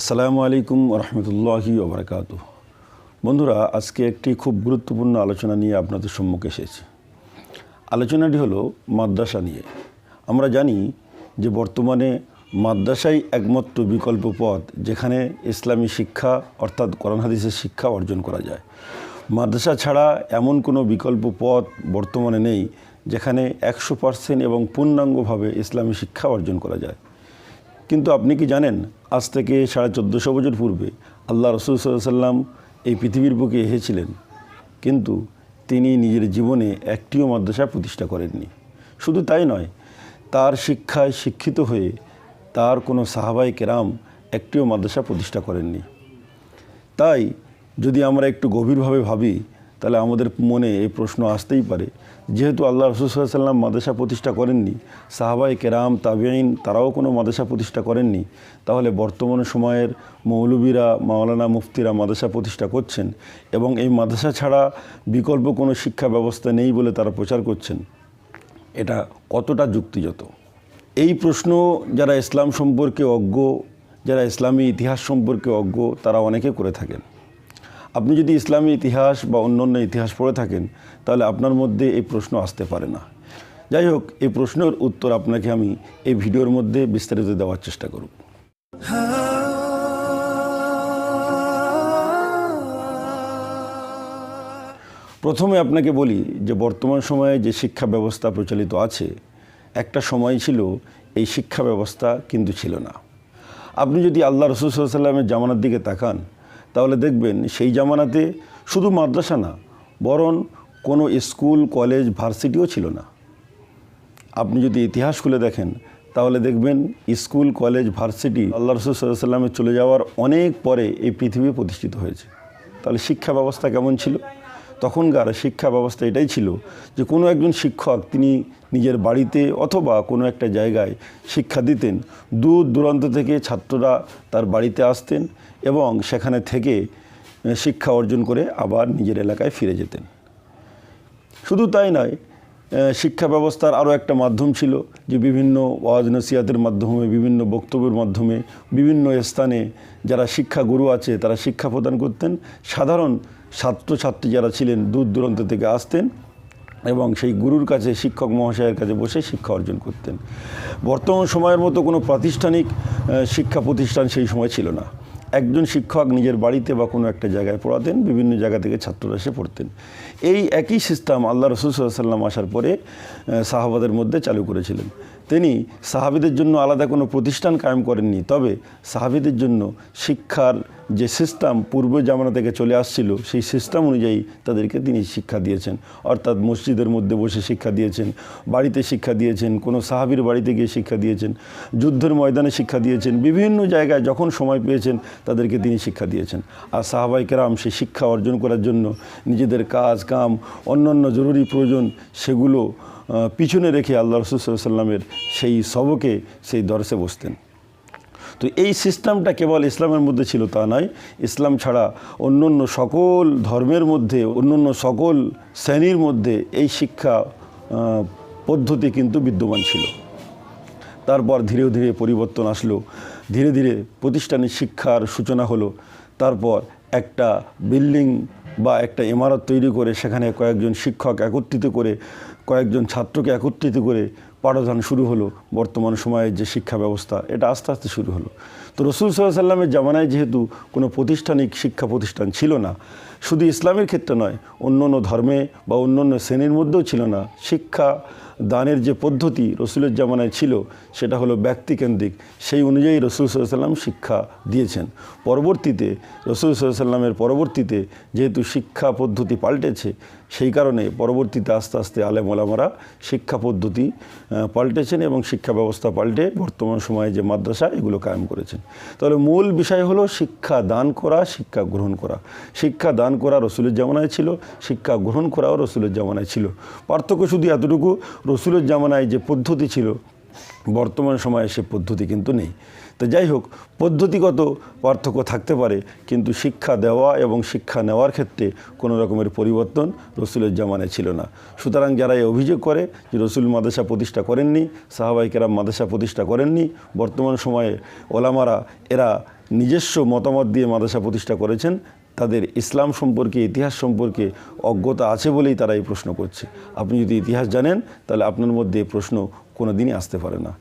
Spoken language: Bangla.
আসসালামু আলাইকুম রহমতুল্লাহি ওবরাকাত বন্ধুরা, আজকে একটি খুব গুরুত্বপূর্ণ আলোচনা নিয়ে আপনাদের সম্মুখে এসেছি। আলোচনাটি হলো মাদ্রাসা নিয়ে। আমরা জানি যে বর্তমানে মাদ্রাসাই একমাত্র বিকল্প পথ যেখানে ইসলামী শিক্ষা অর্থাৎ কোরআন হাদিসের শিক্ষা অর্জন করা যায়। মাদ্রাসা ছাড়া এমন কোনো বিকল্প পথ বর্তমানে নেই যেখানে একশো পার্সেন্ট এবং পূর্ণাঙ্গভাবে ইসলামী শিক্ষা অর্জন করা যায়। কিন্তু আপনি কি জানেন আজ থেকে সাড়ে চোদ্দোশো বছর পূর্বে আল্লাহ রসুল সাল্লাম এই পৃথিবীর বুকে এসেছিলেন। কিন্তু তিনি নিজের জীবনে একটিও মাদ্রাসা প্রতিষ্ঠা করেননি। শুধু তাই নয়, তার শিক্ষায় শিক্ষিত হয়ে তার কোনো সাহাবাই কেরাম একটিও মাদ্রাসা প্রতিষ্ঠা করেননি। তাই যদি আমরা একটু গভীরভাবে ভাবি তাহলে আমাদের মনে এই প্রশ্ন আসতেই পারে। যেহেতু আল্লাহ রসুল্লাম মাদ্রাসা প্রতিষ্ঠা করেননি সাহাবাই কেরাম তাবিয়াইন তারাও কোনো মাদ্রাসা প্রতিষ্ঠা করেননি, তাহলে বর্তমান সময়ের মৌলবীরা, মাওলানা মুফতিরা মাদ্রাসা প্রতিষ্ঠা করছেন এবং এই মাদ্রাসা ছাড়া বিকল্প কোনো শিক্ষা ব্যবস্থা নেই বলে তারা প্রচার করছেন। এটা কতটা যুক্তিযত এই প্রশ্ন যারা ইসলাম সম্পর্কে অজ্ঞ, যারা ইসলামী ইতিহাস সম্পর্কে অজ্ঞ, তারা অনেকে করে থাকেন। আপনি যদি ইসলামী ইতিহাস বা অন্যান্য ইতিহাস পড়ে থাকেন, তাহলে আপনার মধ্যে এই প্রশ্ন আসতে পারে না। যাই হোক, এই প্রশ্নের উত্তর আপনাকে আমি এই ভিডিওর মধ্যে বিস্তারিত দেওয়ার চেষ্টা করব। প্রথমে আপনাকে বলি যে, বর্তমান সময়ে যে শিক্ষা ব্যবস্থা প্রচলিত আছে, একটা সময় ছিল এই শিক্ষা ব্যবস্থা কিন্তু ছিল না। আপনি যদি আল্লাহ রসুল সাল্লামের জামানার দিকে তাকান তাহলে দেখবেন সেই জামানাতে শুধু মাদ্রাসা না, বরং কোনো স্কুল, কলেজ, ভার্সিটিও ছিল না। আপনি যদি ইতিহাস খুলে দেখেন, তাহলে দেখবেন স্কুল, কলেজ, ভার্সিটি আল্লাহ রসুল সাল্লামের চলে যাওয়ার অনেক পরে এই পৃথিবী প্রতিষ্ঠিত হয়েছে। তাহলে শিক্ষা ব্যবস্থা কেমন ছিল? তখনকার শিক্ষা ব্যবস্থা এটাই ছিল যে কোনো একজন শিক্ষক তিনি নিজের বাড়িতে অথবা কোনো একটা জায়গায় শিক্ষা দিতেন। দূর দূরান্ত থেকে ছাত্ররা তার বাড়িতে আসতেন এবং সেখানে থেকে শিক্ষা অর্জন করে আবার নিজের এলাকায় ফিরে যেতেন। শুধু তাই নয় শিক্ষা ব্যবস্থার আরও একটা মাধ্যম ছিল যে বিভিন্ন ওয়াজ নসিয়াতের মাধ্যমে, বিভিন্ন বক্তব্যের মাধ্যমে, বিভিন্ন স্থানে যারা শিক্ষাগুরু আছে তারা শিক্ষা প্রদান করতেন। সাধারণ ছাত্রছাত্রী যারা ছিলেন দূর দূরান্ত থেকে আসতেন এবং সেই গুরুর কাছে, শিক্ষক মহাশয়ের কাছে বসে শিক্ষা অর্জন করতেন। বর্তমান সময়ের মতো কোনো প্রাতিষ্ঠানিক শিক্ষা প্রতিষ্ঠান সেই সময় ছিল না। একজন শিক্ষক নিজের বাড়িতে বা কোনো একটা জায়গায় পড়াতেন, বিভিন্ন জায়গা থেকে ছাত্ররা এসে পড়তেন। এই একই সিস্টেম আল্লাহ রসুল সাল্লাম আসার পরে সাহাবাদের মধ্যে চালু করেছিলেন। তিনি সাহাবিদের জন্য আলাদা কোনো প্রতিষ্ঠান কায়েম করেননি। তবে সাহাবিদের জন্য শিক্ষার যে সিস্টেম পূর্ব জামানা থেকে চলে আসছিল, সেই সিস্টেম অনুযায়ী তাদেরকে তিনি শিক্ষা দিয়েছেন। অর্থাৎ মসজিদের মধ্যে বসে শিক্ষা দিয়েছেন, বাড়িতে শিক্ষা দিয়েছেন, কোনো সাহাবির বাড়িতে গিয়ে শিক্ষা দিয়েছেন, যুদ্ধের ময়দানে শিক্ষা দিয়েছেন, বিভিন্ন জায়গায় যখন সময় পেয়েছেন তাদেরকে তিনি শিক্ষা দিয়েছেন। আর সাহাবাই কেরাম সেই শিক্ষা অর্জন করার জন্য নিজেদের কাজ, কাম, অন্যান্য জরুরি প্রয়োজন সেগুলো পিছনে রেখে আল্লাহ রসুল্লামের সেই সবকে সেই দর্শে বসতেন। তো এই সিস্টেমটা কেবল ইসলামের মধ্যে ছিল তা নয় ইসলাম ছাড়া অন্য অন্য সকল ধর্মের মধ্যে অন্য অন্য সকল শ্রেণির মধ্যে এই শিক্ষা পদ্ধতি কিন্তু বিদ্যমান ছিল। তারপর ধীরে ধীরে পরিবর্তন আসলো। ধীরে ধীরে প্রতিষ্ঠানের শিক্ষার সূচনা হলো। তারপর একটা বিল্ডিং বা একটা ইমারত তৈরি করে সেখানে কয়েকজন শিক্ষক একত্রিত করে, কয়েকজন ছাত্রকে একত্রিত করে পাঠদান শুরু হলো বর্তমান সময়ের যে শিক্ষা ব্যবস্থা। এটা আস্তে আস্তে শুরু হলো। তো রসুল সাল্লাহ সাল্লামের জামানায় যেহেতু কোনো প্রতিষ্ঠানিক শিক্ষা প্রতিষ্ঠান ছিল না শুধু ইসলামের ক্ষেত্রে নয়, অন্য অন্য ধর্মে বা অন্য অন্য শ্রেণির মধ্যেও ছিল না। শিক্ষা, দানের যে পদ্ধতি রসুলের জামানায় ছিল, সেটা হলো ব্যক্তিকেন্দ্রিক। সেই অনুযায়ী রসুল সাল্লাম শিক্ষা দিয়েছেন। পরবর্তীতে রসুল সাল্লামের পরবর্তীতে যেহেতু শিক্ষা পদ্ধতি পাল্টেছে, সেই কারণে পরবর্তীতে আস্তে আস্তে আলেম ওলামারা শিক্ষা পদ্ধতি পাল্টেছেন এবং শিক্ষা ব্যবস্থা পাল্টে বর্তমান সময়ে যে মাদ্রাসা, এগুলো কায়েম করেছেন। তাহলে মূল বিষয় হলো শিক্ষা দান করা, শিক্ষা গ্রহণ করা। শিক্ষা দান করা রসুলের জামানায় ছিল, শিক্ষা গ্রহণ করাও রসুলের জামানায় ছিল। পার্থক্য শুধু এতটুকু, রসুলের জামানায় যে পদ্ধতি ছিল, বর্তমান সময়ে সে পদ্ধতি কিন্তু নেই। তো যাই হোক, পদ্ধতিগত পার্থক্য থাকতে পারে, কিন্তু শিক্ষা দেওয়া এবং শিক্ষা নেওয়ার ক্ষেত্রে কোনো রকমের পরিবর্তন রসুলের জামানায় ছিল না। সুতরাং যারা এই অভিযোগ করে যে রসুল মাদ্রাসা প্রতিষ্ঠা করেননি, সাহাবাই কেরাম মাদ্রাসা প্রতিষ্ঠা করেননি, বর্তমান সময়ে ওলামারা এরা নিজস্ব মতামত দিয়ে মাদ্রাসা প্রতিষ্ঠা করেছেন তাদের ইসলাম সম্পর্কে, ইতিহাস সম্পর্কে অজ্ঞতা আছে বলেই তারা এই প্রশ্ন করছে আপনি যদি ইতিহাস জানেন, তাহলে আপনার মধ্যে এই প্রশ্ন কোনো দিনই আসতে পারে না.